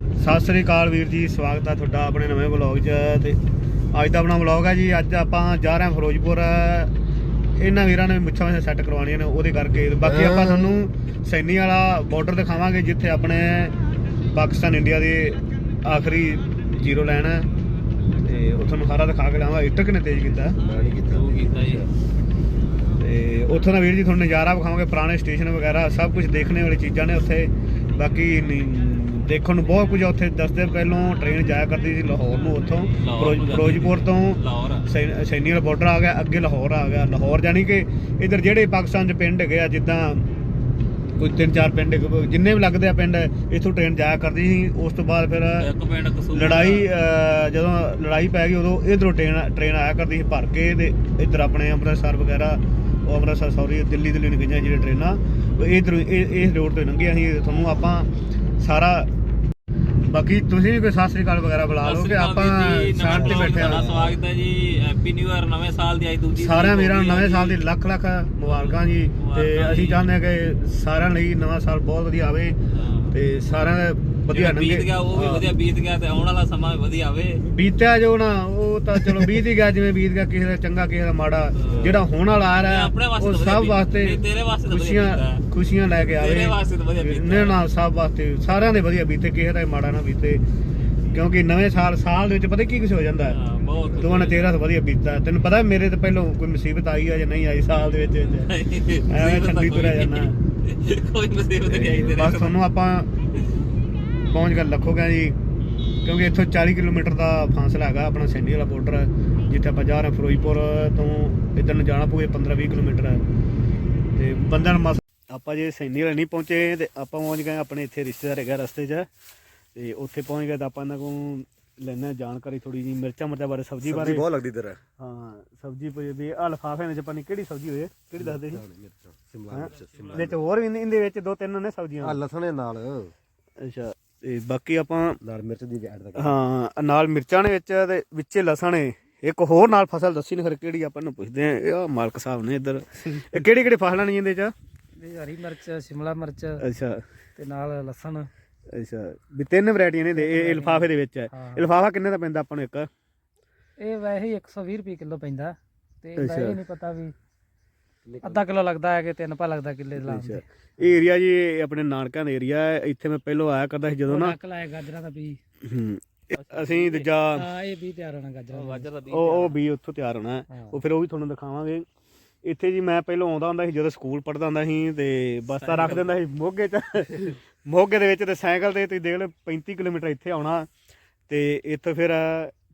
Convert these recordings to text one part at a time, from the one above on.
ਸਤਿ ਸ੍ਰੀ ਅਕਾਲ ਵੀਰ ਜੀ ਸਵਾਗਤ ਹੈ ਤੁਹਾਡਾ ਆਪਣੇ ਨਵੇਂ ਵਲੌਗ 'ਚ ਤੇ ਅੱਜ ਦਾ ਆਪਣਾ ਵਲੌਗ ਹੈ ਜੀ ਅੱਜ ਆਪਾਂ ਜਾ ਰਹੇ ਹਾਂ ਫਿਰੋਜ਼ਪੁਰ। ਇਹਨਾਂ ਵੀਰਾਂ ਨੇ ਮੁੱਛਾਂ ਵਿੱਚ ਸੈੱਟ ਕਰਵਾਉਣੀਆਂ ਨੇ ਉਹਦੇ ਕਰਕੇ। ਬਾਕੀ ਆਪਾਂ ਤੁਹਾਨੂੰ ਸੈਨੀ ਵਾਲਾ ਬਾਰਡਰ ਦਿਖਾਵਾਂਗੇ ਜਿੱਥੇ ਆਪਣੇ ਪਾਕਿਸਤਾਨ ਇੰਡੀਆ ਦੇ ਆਖਰੀ ਜ਼ੀਰੋ ਲਾਈਨ ਹੈ ਤੇ ਉੱਥੋਂ ਨੂੰ ਸਾਰਾ ਦਿਖਾ ਕੇ ਲਾਵਾਂ ਇੱਟ ਕਿਨੇ ਤੇਜ਼ ਕੀਤਾ? ਉਹ ਕੀਤਾ। ਜੀ। ਤੇ ਉੱਥੋਂ ਦਾ ਵੀਰ ਜੀ ਤੁਹਾਨੂੰ ਨਜ਼ਾਰਾ ਵਿਖਾਵਾਂਗੇ ਪੁਰਾਣੇ ਸਟੇਸ਼ਨ ਵਗੈਰਾ ਸਭ ਕੁਝ ਦੇਖਣੇ ਵਾਲੀ ਚੀਜ਼ਾਂ ਨੇ ਉੱਥੇ। ਬਾਕੀ ਨੀ- ਦੇਖਣ ਨੂੰ ਬਹੁਤ ਕੁਝ ਆ ਉੱਥੇ। ਦੱਸਦੇ ਪਹਿਲੋਂ ਟ੍ਰੇਨ ਜਾਇਆ ਕਰਦੀ ਸੀ ਲਾਹੌਰ ਨੂੰ ਉੱਥੋਂ। ਫਿਰੋਜ਼- ਫਿਰੋਜ਼ਪੁਰ ਤੋਂ ਸੈ- ਸੈਨੀ ਵਾਲਾ ਬਾਰਡਰ ਆ ਗਿਆ ਅੱਗੇ ਲਾਹੌਰ ਆ ਗਿਆ। ਲਾਹੌਰ ਜਾਨੀ ਕਿ ਇਧਰ ਜਿਹੜੇ ਪਾਕਿਸਤਾਨ 'ਚ ਪਿੰਡ ਹੈਗੇ ਆ ਜਿੱਦਾਂ ਕੋਈ ਤਿੰਨ ਚਾਰ ਪਿੰਡ ਹੈਗੇ, ਜਿੰਨੇ ਵੀ ਲੱਗਦੇ ਆ ਪਿੰਡ ਇੱਥੋਂ ਟ੍ਰੇਨ ਜਾਇਆ ਕਰਦੀ ਸੀ। ਉਸ ਤੋਂ ਬਾਅਦ ਫਿਰ ਇੱਕ ਪਿੰਡ ਕਸੂਰ ਲੜਾਈ ਅਹ, ਜਦੋਂ ਲੜਾਈ ਪੈ ਗਈ ਉਦੋਂ ਇਧਰੋਂ ਟ੍ਰੇਨ ਟ੍ਰੇਨ ਆਇਆ ਕਰਦੀ ਸੀ ਭਰ ਕੇ ਤੇ ਇੱਧਰ ਆਪਣੇ ਅੰਮ੍ਰਿਤਸਰ ਵਗੈਰਾ ਉਹ ਅੰਮ੍ਰਿਤਸਰ ਸੌਰੀ ਦਿੱਲੀ ਦਿੱਲੀ ਨੂੰ ਗਈਆਂ ਜਿਹੜੇ ਟ੍ਰੇਨਾਂ ਇਧਰ ਇਸ ਰੋਡ ਤੋਂ ਲੰਘੀਆਂ ਸੀ। ਤੁਹਾਨੂੰ ਆਪਾਂ ਸਾਰਾ ਬਾਕੀ ਤੁਸੀਂ ਵੀ ਕੋਈ ਸਤਿ ਸ੍ਰੀ ਅਕਾਲ ਵਗੈਰਾ ਬੁਲਾ ਲਓ ਕਿ ਆਪਾਂ ਸ਼ਾਂਤ ਤੇ ਬੈਠੇ ਆ ਸਵਾਗਤ ਹੈ ਜੀ ਹੈਪੀ ਨਿਊ ਇਅਰ ਨਵੇਂ ਸਾਲ ਦੀ ਅੱਜ ਦੂਜੀ ਸਾਰਿਆਂ ਵੀਰਾਂ ਨੂੰ ਗਈ ਨਵੇਂ ਸਾਲ ਦੀ। ਲੱਖ ਲੱਖ ਮੁਬਾਰਕਾਂ ਜੀ ਤੇ ਅਸੀਂ। ਚਾਹੁੰਦੇ ਹਾਂ ਕਿ ਸਾਰਿਆਂ ਲਈ ਨਵਾਂ ਸਾਲ ਬਹੁਤ ਵਧੀਆ ਆਵੇ। ਤੇ ਸਾਰਿਆਂ ਦਾ ਵਧੀਆ ਬੀਤ ਗਿਆ ਉਹ ਵੀ। ਵਧੀਆ ਬੀਤ ਗਿਆ ਤੇ ਆਉਣ ਵਾਲਾ ਸਮਾਂ ਵੀ ਵਧੀਆ ਆਵੇ ਬੀਤਿਆ ਜੋ ਨਾ ਉਹ ਤਾਂ ਚਲੋ ਬੀਤ ਹੀ ਗਿਆ ਜਿਵੇਂ ਬੀਤ ਗਿਆ ਕਿਸੇ ਦਾ ਚੰਗਾ ਕਿਸੇ ਦਾ ਮਾੜਾ। ਜਿਹੜਾ ਹੋਣ ਵਾਲਾ ਆ ਰਿਹਾ ਉਹ ਸਭ ਬੀਤ- ਵਾਸਤੇ ਤੇਰੇ ਵਾਸਤੇ ਖੁਸ਼ੀਆਂ। ਖੁਸ਼ੀਆਂ ਲੈ ਕੇ ਆਵੇ ਤੇਰੇ ਵਾਸਤੇ ਤਾਂ ਵਧੀਆ ਹੈ। ਨਾ ਸਭ ਵਾਸਤੇ ਸਾਰਿਆਂ ਦੇ ਵਧੀਆ ਬੀਤੇ ਕਿਸੇ ਦਾ ਮਾੜਾ ਨਾ ਬੀਤੇ ਕਿਉਂਕਿ ਨਵੇਂ ਸਾਲ ਸਾਲ ਦੇ ਵਿੱਚ ਪਤਾ ਕੀ ਕੁਝ ਹੋ ਜਾਂਦਾ ਹੈ ਦੋਵਾਂ ਨੇ। ਤੇਰਾ ਤਾਂ ਵਧੀਆ ਬੀਤਾ ਤੈਨੂੰ ਪਤਾ ਮੇਰੇ ਤੇ ਪਹਿਲਾਂ ਕੋਈ ਮੁਸੀਬਤ ਆਈ ਆ ਜਾਂ ਨਹੀਂ ਆਈ ਸਾਲ ਦੇ ਵਿੱਚ ਐਵੇਂ ਠੰਡੀ ਤੁਰਿਆ ਜਾਣਾ ਕੋਈ ਮੁਸੀਬਤ ਨਹੀਂ ਆਈ ਤੇਰੇ ਬਸ। ਤੁਹਾਨੂੰ ਆਪਾਂ ਪਹੁੰਚ ਗਏ ਲੱਖੋਗਾ ਜੀ। ਕਿਉਂਕਿ ਇੱਥੋਂ 40 ਕਿਲੋਮੀਟਰ ਦਾ ਫਾਸਲਾ ਹੈਗਾ ਆਪਣਾ ਸੈਂਡੀ ਵਾਲਾ ਬਾਰਡਰ ਜਿੱਥੇ ਆਪਾਂ ਜਾ ਰਹੇ ਫਿਰੋਜ਼ਪੁਰ ਤੋਂ ਇੱਧਰ ਨੂੰ ਜਾਣਾ ਪਊਗਾ 15-20 ਕਿਲੋਮੀਟਰ ਹੈ। ਤੇ ਬੰਦਨ ਮਸ ਆਪਾਂ ਜੇ ਸੈਂਡੀ ਵਾਲੇ ਨਹੀਂ ਪਹੁੰਚੇ ਤੇ ਆਪਾਂ ਪਹੁੰਚ ਗਏ ਆਪਣੇ ਇੱਥੇ ਰਿਸ਼ਤੇਦਾਰ ਹੈਗਾ ਰਸਤੇ 'ਚ। ਤੇ ਉੱਥੇ ਪਹੁੰਚ ਗਏ ਤਾਂ ਆਪਾਂ ਇਹਨਾਂ ਕੋਲ ਲੈਣਾ ਜਾਣਕਾਰੀ ਥੋੜੀ ਜੀ ਮਿਰਚਾਂ ਮਰਚਾਂ ਬਾਰੇ ਸਬਜ਼ੀ ਬਾਰੇ। ਬਹੁਤ ਲੱਗਦੀ ਤੇਰਾ। ਹਾਂ ਸਬਜ਼ੀ ਪਈ ਵੀ ਆ ਲਫਾਫੇ ਵਿੱਚ ਪਾਣੀ ਕਿਹੜੀ ਸਬਜ਼ੀ ਹੋਏ ਕਿਹੜੀ ਦੱਸਦੇ ਸੀ? ਸ਼ਿਮਲਾ ਮਿਰਚ ਸ਼ਿਮਲਾ ਇਹਦੇ ਚ ਹੋਰ ਵੀ ਇਹਦੇ ਵਿੱਚ ਦੋ ਤਿੰਨ ਨੇ ਸਬਜ਼ੀਆਂ। ਆ ਲਸਣੇ ਨਾਲ। ਅੱਛਾ। ਤੇ ਬਾਕੀ ਆਪਾਂ ਨਾਲ ਮਿਰਚ ਦੀ ਐਡ ਦਾ ਹਾਂ ਨਾਲ ਮਿਰਚਾਂ ਨੇ ਵਿੱਚ ਤੇ ਵਿੱਚੇ ਲਸਣ ਏ ਇੱਕ ਹੋਰ ਨਾਲ ਫਸਲ ਦੱਸੀ ਨਾ ਫਿਰ ਕਿਹੜੀ ਆਪਾਂ ਨੂੰ ਪੁੱਛਦੇ ਆ ਇਹ ਮਾਲਕ ਸਾਹਿਬ ਨੇ ਇੱਧਰ। ਇਹ ਕਿਹੜੀ ਕਿਹੜੀ ਫਸਲਾਂ ਨੇ ਇਹਦੇ ਚ? ਇਹ ਹਰੀ ਮਿਰਚ ਸ਼ਿਮਲਾ ਮਿਰਚ ਅੱਛਾ। ਤੇ ਨਾਲ ਲਸਣ। ਅੱਛਾ। ਵੀ ਤਿੰਨ ਵੈਰਾਈਟੀਆਂ ਨੇ ਇਹ ਲਿਫਾਫੇ ਦੇ ਵਿੱਚ ਹੈ। ਹਾਂ। ਲਿਫਾਫਾ ਕਿੰਨੇ ਦਾ ਪੈਂਦਾ ਆਪਾਂ ਨੂੰ ਇੱਕ? ਇਹ ਵੈਸੇ ਹੀ 120 ਰੁਪਏ ਕਿਲੋ ਪੈਂਦਾ। ਤੇ। ਇਹ ਨਹੀਂ ਪਤਾ ਵੀ ਅੱਧਾ ਕਿਲੋ ਲੱਗਦਾ ਹੈ ਕਿ ਤਿੰਨ ਪਾ ਲੱਗਦਾ ਕਿੱਲੇ ਅੱਛਾ। ਇਹ ਏਰੀਆ ਜੀ ਇਹ ਆਪਣੇ ਨਾਨਕਾਂ ਦਾ ਏਰੀਆ ਹੈ। ਇੱਥੇ ਮੈਂ ਪਹਿਲਾਂ ਆਇਆ ਕਰਦਾ ਸੀ ਜਦੋਂ ਨਾ। ਨੱਕ ਲਾਇਆ ਗਾਜਰਾਂ ਦਾ ਹੂੰ, ਇਹ ਅਸੀਂ ਦੂਜਾ ਹਾਂ ਇਹ ਵੀ ਤਿਆਰ ਹੋਣਾ ਗਾਜਰਾਂ ਦਾ ਦਾ ਬੀਜ। ਉਹ ਉਹ ਵੀ ਉੱਥੋਂ ਤਿਆਰ ਹੋਣਾ ਹੈ। ਉਹ ਫਿਰ ਉਹ ਵੀ ਤੁਹਾਨੂੰ ਦਿਖਾਵਾਂਗੇ। ਇੱਥੇ ਜੀ ਮੈਂ ਪਹਿਲਾਂ ਆਉਂਦਾ ਹੁੰਦਾ ਸੀ ਜਦੋਂ ਸਕੂਲ ਪੜ੍ਹਦਾ ਹੁੰਦਾ ਸੀ ਤੇ ਬੱਸ ਤਾਂ ਰੱਖ ਦਿੰਦਾ ਸੀ ਮੋਗੇ 'ਚ। ਮੋਗੇ ਦੇ ਵਿੱਚ ਤੇ ਸਾਈਕਲ ਤੇ ਤੁਸੀਂ ਦੇਖ ਲਓ 35 ਕਿਲੋਮੀਟਰ ਇੱਥੇ ਆਉਣਾ। ਤੇ ਇੱਥੇ ਫਿਰ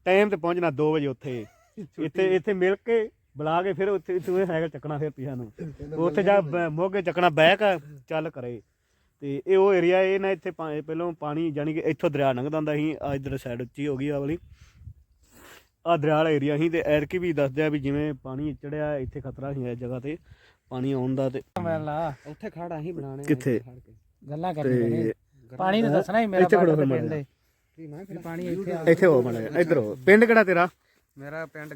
ਟਾਈਮ ਤੇ ਪਹੁੰਚਣਾ 2 ਵਜੇ ਉੱਥੇ। ਇੱਥੇ ਇੱਥੇ ਮਿਲ ਕੇ ਬੁਲਾ ਕੇ ਫਿਰ ਉੱਥੇ ਤੂੰ ਸਾਈਕਲ ਚੱਕਣਾ ਫਿਰ ਪਿਆ ਨੂੰ। ਉੱਥੇ ਜਾ ਬ- ਮੋਗੇ ਚੱਕਣਾ ਬੈਕ ਚੱਲ ਕਰੇ। ਤੇ ਇਹ ਉਹ ਏਰੀਆ ਇਹ ਨਾ ਇੱਥੇ ਪਾ- ਪਹਿਲਾਂ ਪਾਣੀ ਜਾਨੀ ਕਿ ਇੱਥੋਂ ਦਰਿਆ ਲੰਘਦਾ ਹੁੰਦਾ ਸੀ ਆ ਇਧਰ ਸਾਈਡ ਉੱਚੀ ਹੋ ਗਈ ਆ ਵਾਲੀ। ਆ ਦਰਿਆ ਵਾਲਾ ਏਰੀਆ ਸੀ ਤੇ ਐਰਕੀ ਵੀ ਦੱਸਦੇ ਆ ਵੀ ਜਿਵੇਂ ਪਾਣੀ ਚੜਿਆ ਇੱਥੇ ਖਤਰਾ ਸੀ ਇਸ ਜਗ੍ਹਾ ਤੇ ਪਾਣੀ ਆਉਣ ਦਾ ਤੇ। ਮੈਂ ਲਾ ਉੱਥੇ ਖੜਾ ਹੀ ਬਣਾਣੇ ਕਿੱਥੇ? ਗੱਲਾਂ ਕਰਨੀਆਂ ਨੇ। ਪਾਣੀ ਤਾਂ ਦੱਸਣਾ ਹੀ ਮੇਰਾ ਇੱਥੇ ਖੜੋ ਫਿਰ ਪਿੰਡ ਮਾੜਾ ਹੈ। ਵੀ ਪਾਣੀ ਇੱਥੇ ਇੱਥੇ ਹੋ ਮੜਾ ਇੱਧਰ ਹੋ। ਪਿੰਡ ਕਿਹੜਾ ਤੇਰਾ? ਮੇਰਾ ਪਿੰਡ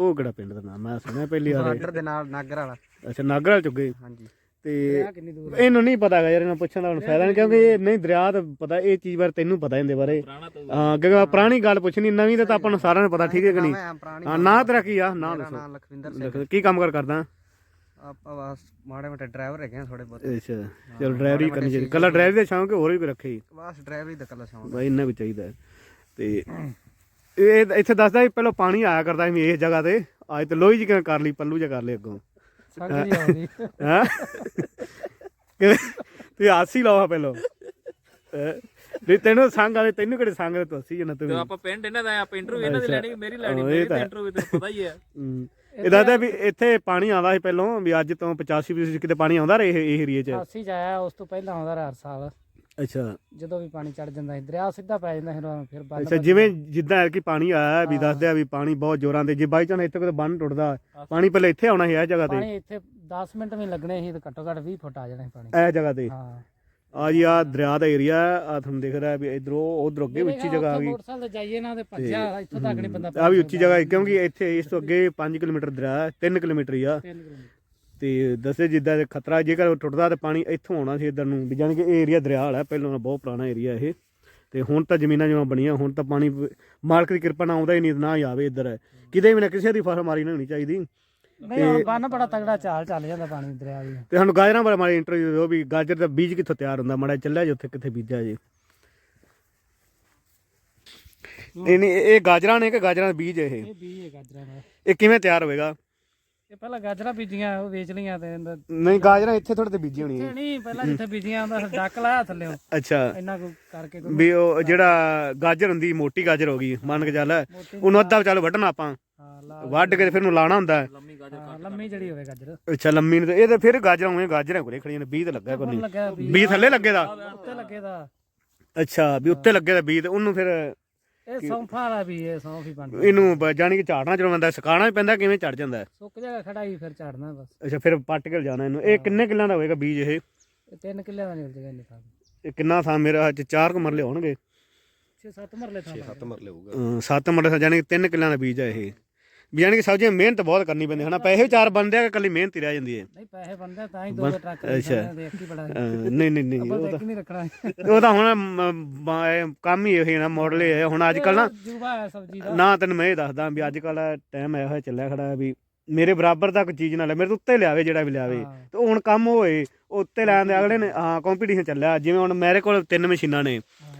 ਉਹ ਕਿਹੜਾ ਪਿੰਡ ਦਾ ਨਾਮ? ਮੈਂ ਸੁਣਿਆ ਪਹਿਲੀ ਵਾਰ ਬਾਰਡਰ ਦੇ ਨਾਲ ਨਾਗਰ ਵਾਲਾ। ਅੱਛਾ ਨਾਗਰਲ ਚੁੱਗੇ ਹਾਂਜੀ। ਤੇ ਆ ਕਿੰਨੀ ਦੂਰ ਇਹਨੂੰ ਨਹੀਂ ਪਤਾ ਹੈਗਾ ਯਾਰ ਇਹਨਾਂ ਪੁੱਛਣ ਦਾ ਹੁਣ ਫਾਇਦਾ ਨਹੀਂ ਕਿਉਂਕਿ ਇਹ ਨਹੀਂ ਦਰਿਆ ਤਾਂ ਪਤਾ ਇਹ ਚੀਜ਼ ਬਾਰੇ ਤੈਨੂੰ ਪਤਾ ਇਹਦੇ ਬਾਰੇ। ਤਾਂ ਹਾਂ ਕਿਉਂਕਿ ਪੁਰਾਣੀ ਗੱਲ ਪੁੱਛਣੀ ਨਵੀਂ ਤਾਂ ਆਪਾਂ ਨੂੰ ਸਾਰਿਆਂ ਨੂੰ ਪਤਾ ਠੀਕ ਹੈ ਕਿ ਨਹੀਂ? ਮੈਂ ਪੁਰਾਣੀ ਹਾਂ ਨਾਂ ਤੇਰਾ ਕੀ ਆ? ਨਾਂ ਮੇਰਾ ਦੱਸੋ। ਨਾਮ ਲਖਵਿੰਦਰ ਸਿੰਘ ਲਿਖ- ਕੀ ਕੰਮ ਕਰ ਕਰਦਾ? ਆਪਾਂ ਬਸ ਮਾੜੇ ਮੋਟੇ ਡਰਾਈਵਰ ਹੈਗੇ ਆ ਥੋੜੇ ਬਹੁਤ। ਅੱਛਾ ਚਲ ਡਰਾਈਵਰੀ ਕਰਨੀ ਚਾਹੀਦੀ। ਕੱਲਾ ਡਰਾਈਵਰ ਦੇ ਸ਼ੌਂਕ ਹੈ, ਹੋਰ ਵੀ ਕੋਈ ਰੱਖੇ। ਬਸ ਡਰਾਈਵਰੀ ਦਾ ਕੱਲਾ ਸ਼ੌਂਕ ਬਾਈ ਇੰਨਾ ਵੀ ਚਾਹੀਦਾ ਹੈ। ਤੇ ਇਹ ਇੱਥੇ ਦੱਸਦਾ ਵੀ ਪਹਿਲਾਂ ਪਾਣੀ ਆਇਆ ਕਰਦਾ ਸੀ ਇਸ ਜਗ੍ਹਾ ਤੇ। ਅੱਜ ਤੇ ਲੋਹੀ ਜੀ ਕਿਵੇਂ ਕਰ ਲਈ ਪੱਲੂ ਜਿਹਾ ਕਰ ਲਏ ਅੱਗੋਂ। ਸੰਗ ਜੀ ਆਉਂਦੀ। ਹੈ? ਤੂੰ ਹਾਸੀ ਲਾਵਾ ਪਹਿਲਾਂ। ਹੈਂ? ਨਹੀਂ ਤੈਨੂੰ ਸੰਗ ਵਾਲੇ ਤੈਨੂੰ ਕਿਹੜੇ ਸੰਗ ਦੇ ਤੂੰ ਹੱਸੀ ਜਨਾ ਤੂੰ ਤੇ ਆਪਾਂ ਪਿੰਡ ਇਹਨਾਂ ਦਾ ਆਪਾਂ ਇੰਟਰਵਿਊ ਇਹਨਾਂ ਦੀ। ਲੈਣੀ ਮੇਰੀ ਲੈਣੀ ਮੇਰੀ ਤਾਂ ਤਾਂ। ਇੰਟਰਵਿਊ ਤੈਨੂੰ ਪਤਾ ਹੀ ਹੈ। ਇਹ ਦੱਸਦਾ ਵੀ ਇੱਥੇ ਪਾਣੀ ਆਉਂਦਾ ਸੀ ਪਹਿਲਾਂ ਵੀ ਅੱਜ ਤੋਂ 85 ਫੀਸਦੀ ਕਿਤੇ ਪਾਣੀ ਆਉਂਦਾ ਰਹੇ ਇਹ ਏਰੀਏ 'ਚ। ਅਸੀਂ ਜਾਇਆ ਉਸ ਤੋਂ ਪਹਿਲਾਂ ਆਉਂਦਾ ਰਿਹਾ ਹਰ ਸਾਲ। ਅੱਛਾ। ਜਦੋਂ ਵੀ ਪਾਣੀ ਚੜ ਜਾਂਦਾ ਸੀ ਦਰਿਆ ਸਿੱਧਾ ਪੈ ਜਾਂਦਾ ਸੀ ਫਿਰ ਫਿਰ ਬੰਨ ਅੱਛਾ ਜਿਵੇਂ ਜਿੱਦਾਂ ਕਿ ਪਾਣੀ ਆਇਆ ਵੀ ਦੱਸਦੇ ਆ ਵੀ ਪਾਣੀ ਬਹੁਤ ਜ਼ੋਰਾਂ ਤੇ ਜੇ ਬਾਈ ਚਾਂਸ ਇੱਥੇ ਕੋਈ ਬੰਨ ਟੁੱਟਦਾ ਪਾਣੀ ਪਹਿਲੇ ਇੱਥੇ ਆਉਣਾ ਸੀ ਇਹ ਜਗ੍ਹਾ ਤੇ। ਪਾਣੀ ਇੱਥੇ 10 ਮਿੰਟ ਵੀ ਲੱਗਣੇ ਸੀ ਤੇ ਘੱਟੋ ਘੱਟ 20 ਫੁੱਟ ਆ ਜਾਣਾ ਸੀ ਪਾਣੀ। ਇਹ ਜਗ੍ਹਾ ਤੇ। ਹਾਂ। ਆ ਜੀ ਆ ਦਰਿਆ ਦਾ ਏਰੀਆ ਆ ਤੁਹਾਨੂੰ ਦਿਖ ਰਿਹਾ ਵੀ ਇਧਰੋਂ ਉਧਰ ਅੱਗੇ ਵੀ ਉੱਚੀ ਜਗ੍ਹਾ ਆ ਗਈ ਮੋਟਰਸਾਈਕਲ ਤੇ ਜਾਈਏ ਨਾ ਤੇ ਭੱਜਿਆ ਇੱਥੋਂ ਤੱਕ ਨਹੀਂ ਬੰਦਾ ਆ ਵੀ ਉੱਚੀ ਜਗ੍ਹਾ ਹੈ ਕਿਉਂਕਿ ਇੱਥੇ ਇਸ ਤੋਂ ਅੱਗੇ 5 ਕਿਲੋਮੀਟਰ ਦਰਿਆ ਹੈ 3 ਕਿਲੋਮੀਟਰ ਹੀ ਆ। ਤਿੰਨ ਕਿਲੋਮੀਟਰ। ਤੇ ਦੱਸੇ ਜਿੱਦਾਂ ਦੇ ਖਤਰਾ ਜੇਕਰ ਟੁੱਟਦਾ ਤੇ ਪਾਣੀ ਇੱਥੋਂ ਆਉਣਾ ਸੀ ਇਧਰ ਨੂੰ ਵੀ ਜਾਣੀ ਕਿ ਇਹ ਏਰੀਆ ਦਰਿਆ ਵਾਲਾ ਹੈ, ਪਹਿਲਾਂ ਬਹੁਤ ਪੁਰਾਣਾ ਏਰੀਆ ਇਹ। ਤੇ ਹੁਣ ਤਾਂ ਜ਼ਮੀਨਾਂ ਜਿਵੇਂ ਬਣੀਆਂ ਹੁਣ ਤਾਂ ਪਾਣੀ ਮਾਲਕ ਦੀ ਕਿਰਪਾ ਨਾਲ ਆਉਂਦਾ ਹੀ ਨਹੀਂ ਨਾ ਆਵੇ ਇੱਧਰ। ਕਿਤੇ ਵੀ ਨਾ ਕਿਸੇ ਦੀ ਫਸਲ ਮਾਰੀ ਨਹੀਂ ਹੋਣੀ ਚਾਹੀਦੀ। ਨਹੀਂ ਹੁਣ ਬੰਨ ਬੜਾ ਤਗੜਾ ਚਾਲ ਚੱਲ ਜਾਂਦਾ ਪਾਣੀ ਦਰਿਆ ਦੀ। ਤੇ ਸਾਨੂੰ ਗਾਜਰਾਂ ਬਾਰੇ ਮਾੜੀ ਇੰਟਰਵਿਊ ਦਿਓ ਵੀ ਗਾਜਰ ਦਾ ਬੀਜ ਕਿੱਥੋਂ ਤਿਆਰ ਹੁੰਦਾ ਮਾੜਾ ਚੱਲਿਆ ਜੀ ਉੱਥੇ ਕਿੱਥੇ ਬੀਜਿਆ ਜੀ। ਇਹ ਨਹੀਂ ਇਹ ਗਾਜਰਾਂ ਨੇ ਕਿ ਗਾਜਰਾਂ ਦਾ ਬੀਜ ਇਹ? ਇਹ ਬੀਜ ਹੈ ਗਾਜਰਾਂ ਦਾ। ਇਹ ਕਿਵੇਂ ਤਿਆਰ ਹੋਵੇਗਾ ਇਹ ਪਹਿਲਾਂ ਗਾਜਰਾਂ ਬੀਜੀਆਂ ਉਹ ਵੇਚ ਲਈਆਂ ਤੇ ਨਹੀਂ ਗਾਜਰਾਂ ਇੱਥੇ ਥੋੜੇ ਤੇ ਬੀਜੀ ਹੋਣੀ ਹੈ ਨਹੀਂ ਪਹਿਲਾਂ ਜਿੱਥੇ ਬੀਜੀਆਂ ਹੁੰਦਾ ਡੱਕ ਲਾਇਆ ਥੱਲੇੋਂ। ਅੱਛਾ। ਇੰਨਾ ਕੁ ਕਰਕੇ ਕੋਈ ਵੀ ਉਹ ਜਿਹੜਾ ਗਾਜਰ ਹੁੰਦੀ ਮੋਟੀ ਗਾਜਰ ਹੋ ਗਈ ਮੰਨ ਕੇ ਚੱਲ। ਉਹਨੂੰ ਅੱਧਾ ਚੱਲ ਵੱਢਣਾ ਆਪਾਂ। ਹਾਂ ਲਾ ਵੱਢ ਕੇ ਤੇ ਫਿਰ ਉਹਨੂੰ ਲਾਣਾ ਹੁੰਦਾ ਹੈ। ਲੰਮੀ ਗਾਜਰ ਹਾਂ, ਲੰਮੀ ਜਿਹੜੀ ਹੋਵੇ ਗਾਜਰ। ਅੱਛਾ ਲੰਮੀ ਨੂੰ ਤੇ ਇਹ ਤੇ ਫਿਰ ਗਾਜਰਾਂ ਹੋਏ ਗਾਜਰਾਂ ਕੋਲੇ ਖੜੀਆਂ ਨੇ 20 ਤੇ ਲੱਗਾ ਕੋਈ ਨਹੀਂ। ਲੱਗਾ ਬੀਜ ਬੀ ਥੱਲੇ ਲੱਗੇ ਦਾ? ਉੱਤੇ ਲੱਗੇ ਦਾ। ਅੱਛਾ ਵੀ ਉੱਤੇ ਲੱਗੇ ਦਾ ਬੀਜ ਤੇ ਉਹਨੂੰ ਫਿਰ ਇਹ ਸੌਂਫਾ ਵਾਲਾ ਵੀ ਇਹ ਸੌਂਫ ਹੀ ਬਣ ਇਹਨੂੰ ਬ- ਜਾਣੀ ਕਿ ਝਾੜਨਾ ਬੰਦਾ ਸੁਕਾਉਣਾ ਵੀ ਪੈਂਦਾ ਕਿਵੇਂ ਝੜ ਜਾਂਦਾ? ਹੈ? ਸੁੱਕ ਜਾਏਗਾ ਖੜਾਈ ਫਿਰ ਝਾੜਨਾ ਬਸ। ਅੱਛਾ ਫਿਰ ਪੱਟ ਕੇ ਜਾਣਾ ਇਹਨੂੰ। ਇਹ ਕਿੰਨੇ ਕਿੱਲਾਂ ਦਾ ਹੋਏਗਾ ਬੀਜ ਇਹ? ਇਹ ਤਿੰਨ ਕਿੱਲੇ ਦਾ ਨਿਕਲ ਜਾਏਗਾ ਨਿਕਾਲ ਇਹ ਕਿੰਨਾ ਥਾਂ? ਮੇਰਾ ਅੱਜ ਚਾਰ ਕੁ ਮਰਲੇ ਹੋਣਗੇ। 6-7 ਮਰਲੇ ਥਾਂ 6-7 ਮਰਲੇ ਹੋਊਗਾ। ਅਮ ਸੱਤ ਮਰਲੇ ਥਾਂ ਜਾਣੀ ਕਿ ਤਿੰਨ ਕਿੱਲਾਂ ਦਾ ਬੀਜ ਹੈ ਇਹ। ਵੀ ਜਾਣੀ ਕਿ ਸਬਜ਼ੀਆਂ ਮਿਹਨਤ ਬਹੁਤ ਕਰਨੀ ਪੈਂਦੀ ਹਨਾ? ਪੈਸੇ ਵੀ ਚਾਰ ਬੰਦੇ ਆ ਕਿ ਇਕੱਲੀ ਮਿਹਨਤ ਹੀ ਰਹਿ ਜਾਂਦੀ ਹੈ। ਨਹੀਂ ਪੈਸੇ ਬਣਦੇ ਤਾਂ ਹੀ ਦੋ ਟਰੱਕ ਹੀ ਬੜਾ ਨਹੀਂ ਨਹੀਂ ਨਹੀਂ ਆਪਾਂ ਉਹ ਤਾਂ ਤਾਂ ਇੱਕ ਨਹੀਂ ਰੱਖਣਾ। ਉਹ ਤਾਂ ਹੁਣ ਮ- ਕੰਮ ਹੀ ਇਹ ਨਾ ਮਾਡਲ ਇਹ ਹੈ। ਹੁਣ ਅੱਜ ਕੱਲ ਨਾ ਜੂਬਾ ਹੈ ਸਬਜ਼ੀ ਦਾ। ਨਾ ਤੈਨੂੰ ਮੈਂ ਇਹ ਦੱਸਦਾ ਵੀ ਅੱਜ ਕੱਲ ਟਾਈਮ ਇਹੋ ਜਿਹਾ ਚੱਲਿਆ ਖੜਾ ਹੈ ਵੀ ਮੇਰੇ ਬਰਾਬਰ ਦਾ ਕੋਈ ਚੀਜ਼ ਨਾ ਲੈ ਮੇਰੇ ਤੋਂ ਉੱਤੇ ਲਿਆਵੇ ਜਿਹੜਾ ਵੀ ਲਿਆਵੇ। ਹਾਂ। ਤੇ ਹੁਣ ਕੰਮ ਹੋਏ ਉੱਤੇ ਲੈਣ ਦੇ ਅਗਲੇ ਨੇ ਹਾਂ ਕੰਪੀਟੀਸ਼ਨ ਚੱਲਿਆ। ਜਿਵੇਂ ਹੁਣ ਮੇਰੇ ਕੋਲ ਤਿੰਨ ਮਸ਼ੀਨਾਂ ਨੇ। ਹਾਂ।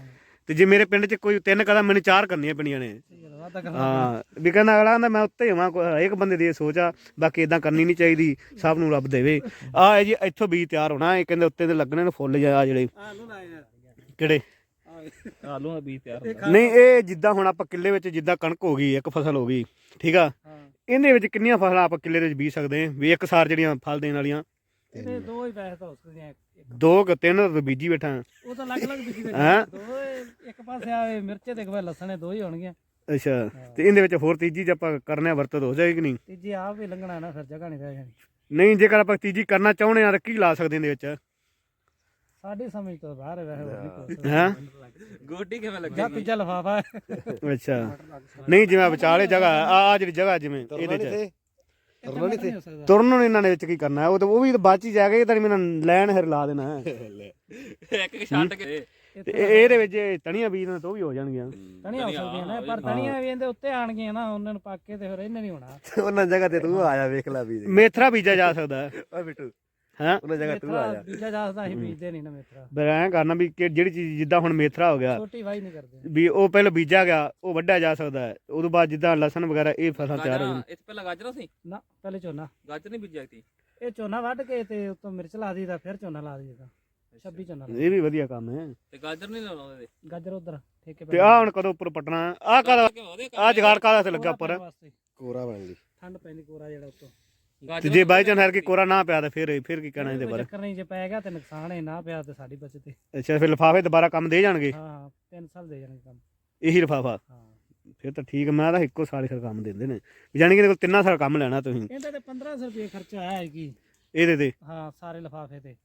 ਤੇ ਜੇ ਮੇਰੇ ਪਿੰਡ 'ਚ ਕੋਈ ਤਿੰਨ ਕਦਮ ਮੈਨੂੰ ਚਾਰ ਕਰਨੀਆਂ ਪੈਣੀਆਂ ਨੇ ਹਾਂ ਵੀ ਕਹਿੰਦਾ ਅਗਲਾ ਕਹਿੰਦਾ ਮੈਂ ਉੱਤੇ ਕੋਈ ਹਰੇਕ ਬੰਦੇ ਦੀ ਇਹ ਸੋਚ ਆ ਬਾਕੀ ਇਦਾਂ ਕਰਨੀ ਨਹੀਂ ਚਾਹੀਦੀ ਸਭ ਨੂੰ ਰੱਬ ਦੇਵੇ। ਆ ਹੈ ਜੀ ਇੱਥੋਂ ਬੀਜ ਤਿਆਰ ਹੋਣਾ ਇਹ ਕਹਿੰਦੇ ਉੱਤੇ ਤੇ ਲੱਗਣੇ ਨੇ ਫੁੱਲ ਜਿਹਾ ਜਿਹੜੇ। ਆਲੂ ਲਾਏ ਕਿਹੜੇ? ਆਲੂ ਦਾ ਬੀਜ ਤਿਆਰ ਹੁੰਦਾ। ਨਹੀਂ ਇਹ ਜਿੱਦਾਂ ਹੁਣ ਆਪਾਂ ਕਿੱਲੇ ਵਿੱਚ ਜਿੱਦਾਂ ਕਣਕ ਹੋ ਗਈ ਇੱਕ ਫਸਲ ਹੋ ਗਈ ਠੀਕ ਆ? ਹਾਂ। ਇਹਦੇ ਵਿੱਚ ਕਿੰਨੀਆਂ ਫਸਲਾਂ ਆਪਾਂ ਕਿੱਲੇ ਦੇ ਵਿੱਚ ਬੀਜ ਸਕਦੇ ਹਾਂ? ਵੀ ਇੱਕ ਸਾਰ ਜਿਹੜੀਆਂ ਫਲ ਦੇਣ ਵਾਲੀਆਂ। ਇਹਦੇ ਦੋ ਹੀ ਪੈਸੇ ਤਾਂ ਹੋ ਸਕਦੇ ਆ ਇੱਕ। ਦੋ ਕਿ ਤਿੰਨ ਤਾਂ ਬੀਜੀ ਬੈਠਾ। ਉਹ ਤਾਂ ਅਲੱਗ ਅਲੱਗ ਬਿਜ਼ੀ ਦੇ ਹੈਂ? ਦੋ ਇੱਕ ਪਾਸੇ ਆਵੇ ਮਿਰਚੇ ਤੇ ਇੱਕ ਪਾਸੇ ਲਸਣ ਦੋ ਹੀ ਹੋਣਗੀਆਂ। ਅੱਛਾ ਤੇ ਇਹਦੇ ਵਿੱਚ ਹੋਰ ਤੀਜੀ ਜੇ ਆਪਾਂ ਕਰਨੇ ਆ ਵਰਤੋਂ ਹੋ ਜਾਏਗੀ ਕਿ ਨਹੀਂ? ਤੀਜੀ ਆਪ ਵੀ ਲੰਘਣਾ ਨਾ ਫਿਰ ਜਗ੍ਹਾ ਨਹੀਂ ਰਹਿ ਜਾਣੀ। ਨਹੀਂ ਜੇਕਰ ਆਪਾਂ ਤੀਜੀ ਕਰਨਾ ਚਾਹੁੰਦੇ ਆ ਤਾਂ ਕੀ ਲਾ ਸਕਦੇ ਇਹਦੇ ਵਿੱਚ? ਸਾਡੀ ਸਮਝ ਤੋਂ ਬਾਹਰ ਹੈ ਵੈਸੇ ਹੋਰ ਨਹੀਂ ਕੋਈ ਹੈਂ? ਗੋਡੀ ਕਿਵੇਂ ਲੱਗੀ? ਜਾਂ ਤੀਜਾ ਲਫਾਫਾ ਅੱਛਾ। ਨਹੀਂ ਜਿਵੇਂ ਵਿਚਾਲੇ ਜਗ੍ਹਾ ਆ ਆ ਜਿਹੜੀ ਜਗ੍ਹਾ ਜਿਵੇਂ ਇਹਦੇ ਚ। ਤੁਰਨਾ ਨਹੀਂ ਸਕਦਾ ਤੁਰਨ ਨੂੰ ਇਹਨਾਂ ਨੇ ਵਿੱਚ ਕੀ ਕਰਨਾ ਉਹ ਤਾਂ ਉਹ ਵੀ ਤਾਂ ਬਾਅਦ ਚ ਹੀ ਜਾ ਕੇ ਤਾਂ ਮੈਨੂੰ ਲੈਣ ਹਰ ਲਾ ਦੇਣਾ ਹੈ। ਇੱਕ ਇੱਕ ਛੱਡ ਕੇ। ਤੇ ਇਹ- ਇਹਦੇ ਵਿੱਚ ਜੇ ਤਣੀਆਂ ਬੀਜ ਦੇਣ ਤਾਂ ਉਹ ਵੀ ਹੋ ਜਾਣਗੀਆਂ। ਤਣੀਆਂ ਹੋ ਸਕਦੀਆਂ ਨੇ ਪਰ ਤਣੀਆਂ ਵੀ ਇਹਦੇ ਉੱਤੇ ਆਣਗੀਆਂ ਨਾ ਉਹਨਾਂ ਨੂੰ ਪੱਕ ਕੇ ਤੇ ਫਿਰ ਇਹਨੇ ਨਹੀਂ ਹੋਣਾ। ਉਹਨਾਂ ਜਗ੍ਹਾ ਤੇ ਤੂੰ ਆਇਆ ਵੇਖ ਲੈ ਵੀ ਮੇਥਰਾ ਬੀਜਾ ਜਾ ਸਕਦਾ ਹੈ। ਓਏ ਬਿੱਟੂ ਹੈਂ? ਉਹਨਾਂ ਜਗ੍ਹਾ ਤੂੰ ਮੇਥਰਾ ਆਇਆ ਬੀਜਾ ਜਾਂਦਾ ਅਸੀਂ ਬੀਜਦੇ ਨਹੀਂ ਨਾ ਮੇਥਰਾ। ਐਂ ਕਰਨਾ ਵੀ ਕਿ ਜਿਹੜੀ ਚੀਜ਼ ਜਿੱਦਾਂ ਹੁਣ ਮੇਥਰਾ ਹੋ ਗਿਆ ਛੋਟੀ ਵਾਈ ਨਹੀਂ ਕਰਦੇ। ਵੀ ਉਹ ਪਹਿਲਾਂ ਬੀਜਿਆ ਗਿਆ ਉਹ ਵੱਢਿਆ ਜਾ ਸਕਦਾ ਹੈ। ਉਦੋਂ ਬਾਅਦ ਜਿੱਦਾਂ ਲਸਣ ਵਗੈਰਾ ਇਹ ਫਸਲ ਤਿਆਰ ਹੋ ਗਾਜਰਾਂ ਇੱਥੇ ਪਹਿਲਾਂ ਗਾਜਰਾਂ ਸੀ? ਨਾ ਪਹਿਲੇ ਝੋਨਾ। ਗਾਜਰ ਨਹੀਂ ਬੀਜਿਆ ਸੀ? ਇਹ ਝੋਨਾ ਵੱਢ ਕੇ ਤੇ ਉੱਤੋਂ ਮਿਰਚ ਲਾ ਦਈਦਾ ਫਿਰ ਝੋਨਾ ਲਾ ਦਈਦਾ। 26 ਝੋਨਾ ਲਾ ਇਹ ਵੀ ਵਧੀਆ ਕੰਮ ਹੈ। ਤੇ ਗਾਜਰ ਨਹੀਂ ਲਾਉਣਾ ਉਹਦੇ ਗਾਜਰ ਉਧਰ ਠੇਕੇ ਤੇ ਆ ਹੁਣ ਕਦੋਂ ਉੱਪਰ ਪਟਣਾ? ਆ ਉਹਦੇ ਆ ਜਗਾੜ ਕਾਹਦਾ ਤੇ ਲੱਗਾ ਉੱਪਰ? ਵਾਸਤੇ। ਕੋਰਾ ਬਣ ਗਈ ਠੰਡ ਪੈਂਦੀ ਕੋਰਾ ਜਿਹੜਾ ਉੱਤੋਂ। ਤੇ ਜੇ ਬਾਈ ਚਾਂਸ ਹਰ ਕੀ ਕੋਰਾ ਨਾ ਪਿਆ ਤਾਂ ਫਿਰ ਫਿਰ ਕੀ ਕਹਿਣਾ ਇਹਦੇ ਬਾਰੇ? ਚੱਕਰ ਨਹੀਂ ਜੇ ਪੈ ਗਿਆ ਤੇ ਨੁਕਸਾਨ ਹੈ ਨਾ ਪਿਆ ਤੇ ਸਾਡੀ ਬਚਤ ਹੈ। ਅੱਛਾ ਫਿਰ ਲਿਫਾਫੇ ਦੁਬਾਰਾ ਕੰਮ ਦੇ ਜਾਣਗੇ? ਹਾਂ ਹਾਂ 3 ਸਾਲ ਦੇ ਜਾਣਗੇ ਕੰਮ। ਇਹੀ ਲਿਫਾਫਾ? ਹਾਂ। ਫਿਰ ਤਾਂ ਠੀਕ ਮੈਂ ਤਾਂ ਇੱਕੋ ਸਾਲ ਫਿਰ ਕੰਮ ਦਿੰਦੇ ਨੇ। ਜਾਣੀ ਕਿ ਇਹਦੇ ਕੋਲ ਤਿੰਨਾਂ ਸਾਲ ਕੰਮ ਲੈਣਾ ਤੁਸੀਂ। ਇਹਦੇ ਤੇ 1500 ਰੁਪਏ ਖਰਚਾ ਆਇਆ ਹੈ ਕੀ ਇਹਦੇ ਤੇ? ਹਾਂ ਸਾਰੇ ਲਿਫਾਫੇ ਤੇ।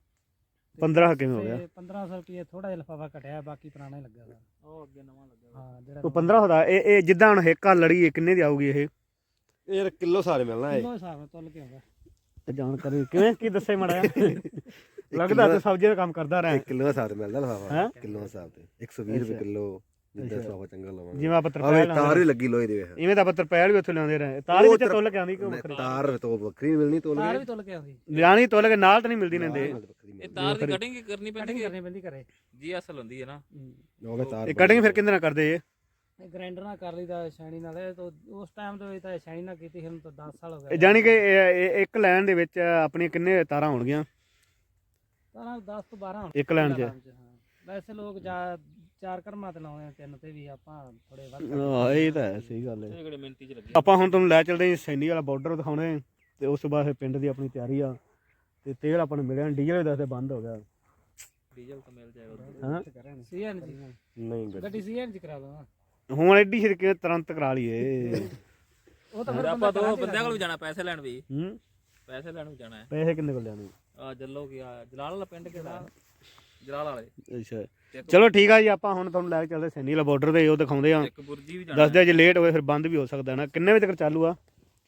15 ਕਿਵੇਂ ਹੋ ਗਿਆ? ਤੇ 1500 ਰੁਪਏ ਥੋੜਾ ਜਿਹਾ ਲਿਫਾਫਾ ਘਟਿਆ ਬਾਕੀ ਪੁਰਾਣਾ ਹੀ ਲੱਗਾ ਦਾ ਉਹ ਅੱਗੇ ਨਵਾਂ ਲੱਗਾ ਹਾਂ ਜਿਹੜਾ ਉਹ 15 ਹੁੰਦਾ ਇਹ ਇਹ ਜਿੱਦਾਂ ਹੁਣ ਹੇਕਾ ਲੜੀ ਕਿੰਨੇ ਦੀ ਆਊਗੀ ਇਹ? ਇਹ ਕਿਲੋ ਸਾਰੇ ਮਿਲਣਾ ਹੈ ਕਿਲੋ ਹਿਸਾਬ ਨਾਲ ਤੁੱਲ ਕੇ ਆਉਂਦਾ। ਤੇ ਜਾਣਕਾਰੀ ਕਿਵੇਂ ਕੀ ਦੱਸੇ ਮੜਾ ਲੱਗਦਾ ਤੇ ਸਬਜ਼ੀ ਦਾ ਕੰਮ ਕਰਦਾ ਰਿਹਾ। 1 ਕਿਲੋ ਹਿਸਾਬ ਮਿਲਦਾ? ਲਫਾਫਾ। ਕਿਲੋ ਹਿਸਾਬ ਤੇ। 120 ਰੁਪਏ ਕਿਲੋ। ਜਿੱਦਾਂ ਲਫਾਫਾ ਚੰਗਾ ਲਵਾਂਗੇ। ਜਿਵੇਂ ਆਪਾਂ ਆਵੇ ਤਾਰ ਵੀ ਲੱਗੀ ਲੋਹੇ ਦੇ ਵੇਖ। ਇਵੇਂ ਤਾਂ ਆਪਾਂ ਤਰਪਾਲ ਵੀ ਉੱਥੇ ਲਿਆਉਂਦੇ ਰਹੇ। ਤਾਰ ਵਿੱਚ ਤਰ- ਤੁੱਲ ਕੇ ਆਉਂਦੀ ਕਿਉਂ ਵੱਖਰੀ? ਤਾਰ ਤੋਂ ਵੱਖਰੀ ਮਿਲਣੀ ਤੋਲ ਤਾਰ ਵੀ ਤੁੱਲ ਕੇ ਆਉਂਦੀ। ਲਿਆਣੀ ਤੁੱਲ ਕੇ ਨਾਲ ਤਾਂ ਨਹੀਂ ਮਿਲਦੀ ਨੰਦੇ ਇਹ ਤਾਰ ਦੀ ਕਟਿੰਗ ਕਰਨੀ ਪੈਂਦੀ ਕਟਿੰਗ ਕਿ ਕਰਨੀ ਪੈਂਦੀ ਘਰੇ। ਜੀ ਅਸਲ ਹੁੰਦੀ ਹੈ ਨਾ। ਉਹ ਤਾਰ ਇਹ ਕਟਿੰਗ ਫਿਰ ਕਿੰਦੇ ਨਾਲ ਕਰਦੇ ਇਹ? ਇਹ ਗ੍ਰਾਈਂਡਰ ਨਾਲ ਕਰ ਲਈਦਾ ਛਾਣੀ ਨਾਲ। ਇਹ ਤਾਂ ਉਸ ਟਾਈਮ ਦੇ ਵਿੱਚ ਤਾਂ ਛਾਣੀ ਨਾਲ ਕੀਤੀ ਹੁਣ ਤਾਂ 10 ਸਾਲ ਹੋ ਇਹ ਗਏ ਜਾਣੀ ਕਿ ਇੱਕ ਲਾਈਨ ਦੇ ਵਿੱਚ ਆਪਣੀ ਕਿੰਨੇ ਤਾਰਾਂ ਹੋਣਗੀਆਂ? ਤਾਂ 10 ਤੋਂ 12 ਹੁਣ। ਇੱਕ ਲਾਈਨ 'ਚ। ਹਾਂ। ਵੈਸੇ ਲੋਕ ਜਾ ਚਾਰ ਕਰਮਾਂ ਤੇ ਲਾਉਂਦੇ ਆ ਤਿੰਨ ਤੇ ਵੀ ਆਪਾਂ ਥੋੜੇ ਵੱਧ ਆਹ, ਇਹ ਤਾਂ ਹੈ ਸਹੀ ਗੱਲ ਹੈ। ਇਹ ਕਿਹੜੇ ਮਿੰਟੀ ਚ ਲੱਗੀ? ਆਪਾਂ ਹੁਣ ਤੁਹਾਨੂੰ ਲੈ ਚੱਲਦੇ ਹਾਂ ਸੈਨੀ ਵਾਲਾ ਬਾਰਡਰ ਦਿਖਾਉਣੇ ਤੇ ਉਸ ਤੋਂ ਬਾਅਦ ਫਿਰ ਪਿੰਡ ਦੀ ਆਪਣੀ ਤਿਆਰੀ ਆ। ਤੇ ਤੇਲ ਆਪਾਂ ਨੂੰ ਮਿਲਿਆ ਡੀਜ਼ਲ ਵੀ ਦੱਸਦੇ ਬੰਦ ਹੋ ਗਿਆ। ਡੀਜ਼ਲ ਤਾਂ ਮਿਲ ਜਾਏਗਾ। ਹਾਂ? ਸੀਐਨਜੀ ਨਹੀਂ ਗੱਡੀ। ਸੀਐਨਜੀ ਕਰਾ ਦਵਾਂ। ਹੁਣ ਐਡੀ ਛਿੜਕੇ ਤੁਰੰਤ ਕਰਾ ਲਈਏ? ਉਹ ਤਾਂ ਫਿਰ ਆਪਾਂ ਦੋ ਬੰਦਿਆਂ ਕੋਲ ਵੀ ਜਾਣਾ ਪੈਸੇ ਲੈਣ ਵੀ। ਹੂੰ? ਪੈਸੇ ਲੈਣ ਵੀ ਜਾਣਾ ਹੈ। ਪੈਸੇ ਕਿੰਨੇ ਕੋਲ ਲੈਣੇ? ਆ ਜੱਲੋ ਗਿਆ ਜਲਾਲ ਵਾਲਾ ਪਿੰਡ ਕਿਹੜਾ? ਜਲਾਲ ਵਾਲੇ। ਅੱਛਾ। ਚਲੋ ਠੀਕ ਆ ਜੀ ਆਪਾਂ ਹੁਣ ਤੁਹਾਨੂੰ ਲੈ ਕੇ ਚੱਲਦੇ ਸੈਨੀ ਵਾਲਾ ਬਾਰਡਰ ਤੇ ਉਹ ਦਿਖਾਉਂਦੇ ਆ। ਇੱਕ ਬੁਰਜੀ ਵੀ ਜਾਣਾ। ਦੱਸਦੇ ਜੇ ਲੇਟ ਹੋਵੇ ਫਿਰ ਬੰਦ ਵੀ ਹੋ ਸਕਦਾ ਨਾ। ਕਿੰਨੇ ਵਜੇ ਤੱਕ ਚਾਲੂ ਆ?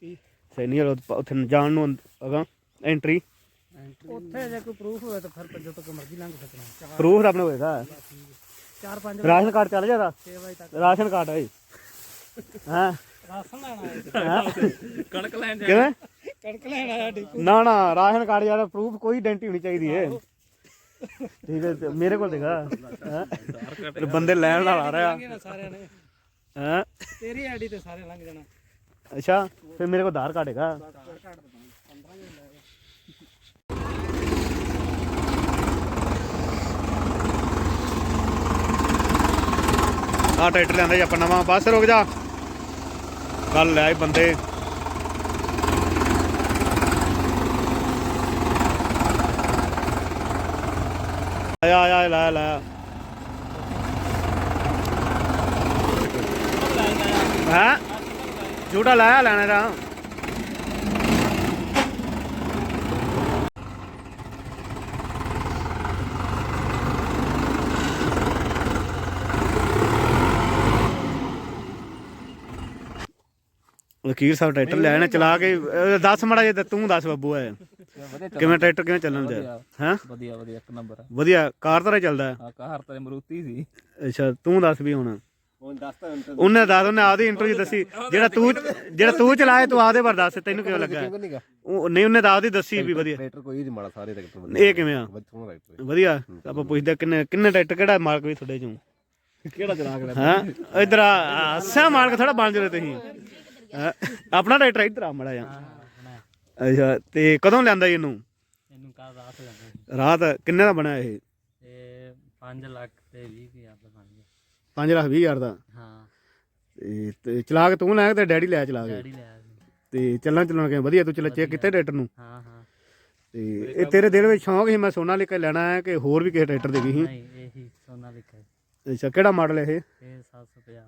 ਕੀ? ਸੈਨੀ ਵਾਲਾ ਉੱਥੇ- ਜਾਣ ਨੂੰ ਅਗਾ ਐਂਟਰੀ ਉੱਥੇ ਜੇ ਕੋਈ ਪ੍ਰੂਫ ਹੋਵੇ ਤਾਂ ਫਿਰ ਪੰਜੋ ਤੱਕ ਮਰਜ਼ੀ ਲੰਘ ਸਕਣਾ। ਪ੍ਰੂਫ ਆਪਣੇ ਹੋਏਗਾ ਚਾਰ ਪੰਜ ਰਾਸ਼ਨ ਕਾਰਡ ਚੱਲ ਜਾਦਾ 6 ਵਜੇ ਤੱਕ। ਰਾਸ਼ਨ ਕਾਰਡ ਹੈ ਹਾਂ? ਰਾਸ਼ਨ ਲੈਣਾ ਹੈ। ਕਣਕ ਲੈਣ ਕਿਵੇਂ? ਕਣਕ ਲੈਣ ਆਇਆ ਡਿਪੂ। ਨਾ ਨਾ ਰਾਸ਼ਨ ਕਾਰਡ ਯਾਰ ਪ੍ਰੂਫ ਕੋਈ ਆਇਡੈਂਟੀ ਹੋਣੀ ਚਾਹੀਦੀ ਹੈ ਠੀਕ ਹੈ ਤੇ ਮੇਰੇ ਕੋਲ ਦੇਖਾ। ਹੈਂ? ਤੇ ਬੰਦੇ ਲੈਣ ਨਾਲ ਆ ਰਿਹਾ। ਲੰਘੇ ਨਾ ਸਾਰਿਆਂ ਨੇ। ਹਾਂ? ਤੇਰੀ ਆਈਡੀ ਤੇ ਸਾਰੇ ਲੰਘ ਜਾਣਾ। ਅੱਛਾ ਫਿਰ ਮੇਰੇ ਕੋਲ ਆਧਾਰ ਕਾਰਡ ਹੈਗਾ। ਆ ਟਰੈਕਟਰ ਲੈਂਦਾ ਜੀ ਆਪਾਂ ਨਵਾਂ। ਬੱਸ ਰੁਕ ਜਾ। ਕੱਲ ਲੈ ਆਏ ਬੰਦੇ। ਆਇਆ ਆਇਆ ਹਾਂ? ਝੂਟਾ ਲਾਇਆ ਲੈਣੇ ਦਾ ਵਕੀਲ ਸਾਹਿਬ ਟਰੈਕਟਰ ਲੈ ਆਣੇ ਚਲਾ ਕੇ ਅਹ ਦੱਸ ਮੜਾ ਜੇ ਤੂੰ ਦੱਸ ਬੱਬੂ ਕਿਵੇਂ ਟਰੈਕਟਰ ਕਿਵੇਂ ਚੱਲਣ ਦੇ ਹਾਂ? ਵਧੀਆ ਵਧੀਆ ਇੱਕ ਨੰਬਰ। ਵਧੀਆ ਕਾਰ ਤਰ੍ਹਾਂ ਚੱਲਦਾ? ਹੈ। ਆ ਕਾਰ ਤੇ ਮਰੂਤੀ ਸੀ। ਅੱਛਾ ਤੂੰ ਦੱਸ ਵੀ ਹੁਣ। ਹੁਣ ਦੱਸਤਾ ਉਹਨੇ ਦੱਸ ਉਹਨੇ ਆਦੀ ਇੰਟਰਵਿਊ ਦੱਸੀ। ਜਿਹੜਾ ਤੂੰ ਜਿਹੜਾ ਤੂੰ ਚਲਾਏ ਤੂੰ ਆਦੇ ਪਰ ਦੱਸ ਤੈਨੂੰ ਕਿਵੇਂ ਲੱਗਾ? ਨਹੀਂਗਾ ਉਹ ਨਹੀਂ ਉਹਨੇ ਤਾਂ ਆਦੀ ਦੱਸੀ ਵੀ ਵਧੀਆ। ਟਰੈਕਟਰ ਕੋਈ ਨਹੀਂ ਮਾੜਾ ਸਾਰੇ ਟਰੈਕਟਰ ਇਹ ਕਿਵੇਂ ਆ? ਵਧੀਆ ਟਰੈਕਟਰ ਵਧੀਆ? ਆਪਾਂ ਪੁੱਛਦੇ ਕਿੰਨੇ ਕਿੰਨੇ ਟਰੈਕਟਰ ਕਿਹੜਾ ਮਾਲਕ ਵੀ ਤੁਹਾਡੇ ਚੋਂ? ਕਿਹੜਾ ਚਲਾ ਕੇ ਹਾਂ? ਇਧਰ ਆ ਅੱਛਾ ਮਾਲਕ ਥੋੜਾ ਬਣ ਜਰੇ ਤੁਸੀਂ। ਹੈਂ? ਆਪਣਾ ਟਰੈਕਟਰ ਇੱਧਰ ਆ ਮੜਾ ਜਾ ਅੱਛਾ ਤੇ ਕਦੋਂ ਲਿਆਂਦਾ ਜੀ ਇਹਨੂੰ? ਇਹਨੂੰ ਕਾ ਰਾਤ ਜਾਣਾ ਰਾਤ ਕਿੰਨੇ ਦਾ ਬਣਿਆ ਇਹ? ਤੇ 5 ਲੱਖ ਤੇ 20 ਹਜ਼ਾਰ ਦਾ ਬਣ ਗਿਆ। 5 ਲੱਖ 20 ਹਜ਼ਾਰ ਦਾ? ਹਾਂ। ਤੇ- ਤੇ ਚਲਾ ਕੇ ਤੂੰ ਲੈ ਤੇ ਡੈਡੀ ਲਿਆ ਚਲਾ ਕੇ? ਡੈਡੀ ਲਿਆ ਸੀ। ਤੇ ਚੱਲਣ ਚੱਲਣ ਕੇ ਵਧੀਆ ਤੂੰ ਚਲਾ ਚੈੱਕ ਕੀਤਾ ਟਰੈਕਟਰ ਨੂੰ? ਹਾਂ ਹਾਂ। ਤੇ ਇਹ ਤੇਰੇ ਦਿਲ ਵਿੱਚ ਸ਼ੌਂਕ ਸੀ ਮੈਂ ਸੋਨਾ ਲੈ ਕੇ ਲੈਣਾ ਹੈ ਕਿ ਹੋਰ ਵੀ ਕਿਸੇ ਟਰੈਕਟਰ ਦੇ ਗਈ ਨਹੀਂ ਇਹੀ ਸੋਨਾ ਲਿਖਿਆ ਅੱਛਾ ਕਿਹੜਾ ਮਾਡਲ ਹੈ ਇਹ? ਇਹ 750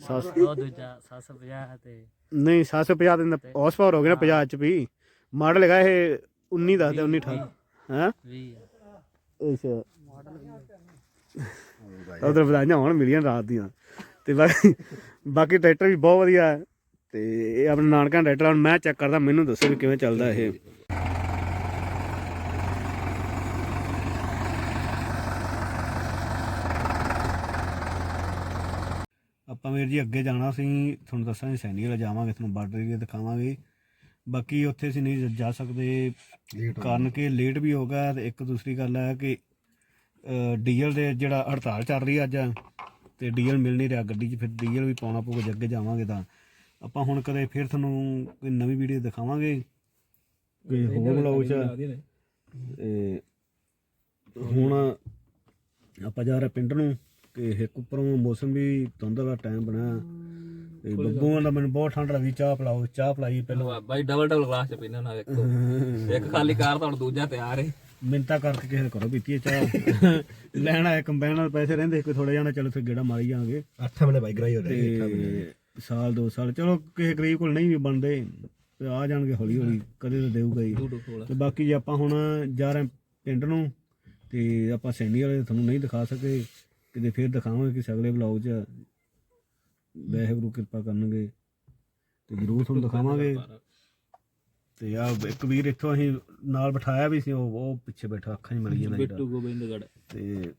ਸੱਤ ਉਹ ਦੂਜਾ 750 ਤੇ ਨਹੀਂ 750 ਦੇ ਹੌਸ ਪਾਵਰ ਹੋ ਗਏ ਨਾ 50 ਐਚਪੀ ਮਾਡਲ ਹੈਗਾ ਇਹ 19 ਦੱਸਦਾ 19 18 ਹਾਂ? 20 ਅੱਛਾ। ਉਧਰ ਵਧਾਈਆਂ ਹੋਣ ਮਿਲੀਆਂ ਰਾਤ ਦੀਆਂ। ਤੇ ਬਾਕੀ ਬਾਕੀ ਟਰੈਕਟਰ ਵੀ ਬਹੁਤ ਵਧੀਆ ਹੈ। ਤੇ ਇਹ ਆਪਣਾ ਨਾਨਕਾ ਟਰੈਕਟਰ ਹੁਣ ਮੈਂ ਚੈੱਕ ਕਰਦਾ ਮੈਨੂੰ ਦੱਸੋ ਵੀ ਕਿਵੇਂ ਚੱਲਦਾ ਇਹ। ਆਪਾਂ ਵੀਰ ਜੀ ਅੱਗੇ ਜਾਣਾ ਸੀ ਤੁਹਾਨੂੰ ਦੱਸਾਂਗੇ ਸੈਣੀ ਵਾਲਾ ਜਾਵਾਂਗੇ ਤੁਹਾਨੂੰ ਬਾਰਡਰ ਏਰੀਆ ਦਿਖਾਵਾਂਗੇ। ਬਾਕੀ ਉੱਥੇ ਅਸੀਂ ਨਹੀਂ ਜਾ ਸਕਦੇ। ਕਾਰਨ ਕਿ ਲੇਟ ਵੀ ਹੋ ਗਿਆ ਤੇ ਇੱਕ ਦੂਸਰੀ ਗੱਲ ਹੈ ਕਿ ਡੀਜ਼ਲ ਦੇ ਜਿਹੜਾ ਹੜਤਾਲ ਚੱਲ ਰਹੀ ਹੈ ਅੱਜ ਤੇ ਡੀਜ਼ਲ ਮਿਲ ਨਹੀਂ ਰਿਹਾ ਗੱਡੀ 'ਚ ਫਿਰ ਡੀਜ਼ਲ ਵੀ ਪਾਉਣਾ ਪਊਗਾ ਜੇ ਅੱਗੇ ਜਾਵਾਂਗੇ ਤਾਂ। ਆਪਾਂ ਹੁਣ ਕਦੇ ਫਿਰ ਤੁਹਾਨੂੰ ਕੋਈ ਨਵੀਂ ਵੀਡੀਓ ਦਿਖਾਵਾਂਗੇ? ਕੋਈ ਹੋਰ ਬਲੌਗ 'ਚ? ਹੁਣ ਆਪਾਂ ਜਾ ਰਹੇ ਪਿੰਡ ਨੂੰ। ਕਿ ਇੱਕ ਉੱਪਰੋਂ ਮੌਸਮ ਵੀ ਧੁੰਦ ਦਾ ਟਾਈਮ ਬਣਿਆ। ਤੇ ਬੱਬੂਆਂ ਦਾ ਮੈਨੂੰ ਬਹੁਤ ਠੰਡ ਲੱਗੀ ਚਾਹ ਪਿਲਾਓ ਚਾਹ ਪਿਲਾਈ ਪਹਿਲਾਂ। ਬਾਈ ਡਬਲ ਡਬਲ ਗਲਾਸ ਚ ਪੀਣਾ ਨਾ ਵੇਖੋ ਇੱਕ। ਖਾਲੀ ਕਾਰ ਤਾਂ ਹੁਣ ਦੂਜਾ ਤਿਆਰ ਹੈ ਮਿੰਤਾ ਕਰਕੇ ਕਿਸੇ ਘਰੋਂ ਪੀਤੀ ਹੈ ਚਾਹ। ਲੈਣਾ ਹੈ ਕੰਬਾਈਨ ਨਾਲ ਪੈਸੇ ਰਹਿੰਦੇ ਕੋਈ ਥੋੜਾ ਜਾਣਾ ਚਲੋ ਫਿਰ ਗੇੜਾ ਮਾਰੀ ਜਾਵਾਂਗੇ। ਅੱਠ ਮਹੀਨੇ ਬਾਈਕ ਰਾਈ ਹੋ ਤੇ ਸਾਲ ਦੋ ਸਾਲ ਚਲੋ ਕਿਸੇ ਗਰੀਬ ਕੋਲ ਨਹੀਂ ਵੀ ਬਣਦੇ ਤੇ ਆ ਜਾਣਗੇ ਹੌਲੀ ਹੌਲੀ ਕਦੇ ਤਾਂ ਦੇਊਗਾ ਹੀ। ਤੇ ਬਾਕੀ ਜੇ ਆਪਾਂ ਹੁਣ ਜਾ ਰਹੇ ਪਿੰਡ ਨੂੰ ਤੇ ਆਪਾਂ ਸੈਣੀ ਵਾਲੇ ਤੁਹਾਨੂੰ ਨਹੀਂ ਦਿਖਾ ਸਕੇ। ਕਿਤੇ ਫਿਰ ਦਿਖਾਵਾਂਗੇ ਕਿਸੇ ਅਗਲੇ ਵਲੌਗ 'ਚ। ਵਾਹਿਗੁਰੂ ਕਿਰਪਾ ਕਰਨਗੇ। ਤੇ ਜ਼ਰੂਰ ਤੁਹਾਨੂੰ ਦਿਖਾਵਾਂਗੇ। ਤੇ ਆ ਇੱਕ ਵੀਰ ਇੱਥੋਂ ਅਸੀਂ ਨਾਲ ਬਿਠਾਇਆ ਵੀ ਸੀ ਉਹ ਉਹ ਪਿੱਛੇ ਬੈਠਾ ਅੱਖਾਂ 'ਚ ਮਲੀ ਜਾਂਦਾ ਜਿਹੜਾ ਬਿੱਟੂ ਗੋਬਿੰਦਗੜ ਤੇ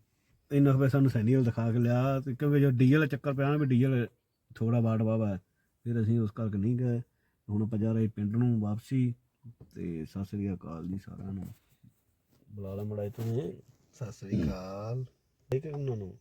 ਇਹਨਾਂ ਖਬਰ ਸਾਨੂੰ ਸੈਨੀਅਲ ਦਿਖਾ ਕੇ ਲਿਆ ਤੇ ਕਿਉਂਕਿ ਜੋ ਡੀਜ਼ਲ ਦਾ ਚੱਕਰ ਪਿਆ ਨਾ ਵੀ ਡੀਜ਼ਲ ਥੋੜਾ ਬਾੜ ਹੈ ਫਿਰ ਅਸੀਂ ਉਸ ਕਰਕੇ ਨਹੀਂ ਗਏ। ਹੁਣ ਆਪਾਂ ਜਾ ਰਹੇ ਪਿੰਡ ਨੂੰ ਵਾਪਸੀ ਤੇ ਸਤਿ ਸ੍ਰੀ ਅਕਾਲ ਜੀ ਸਾਰਿਆਂ ਨੂੰ। ਬੁਲਾ ਲਾ ਮੜਾ ਤੂੰ। ਸਤਿ ਸ੍ਰੀ ਅਕਾਲ। ਠੀਕ ਹੈ ਉਹਨਾਂ ਨੂੰ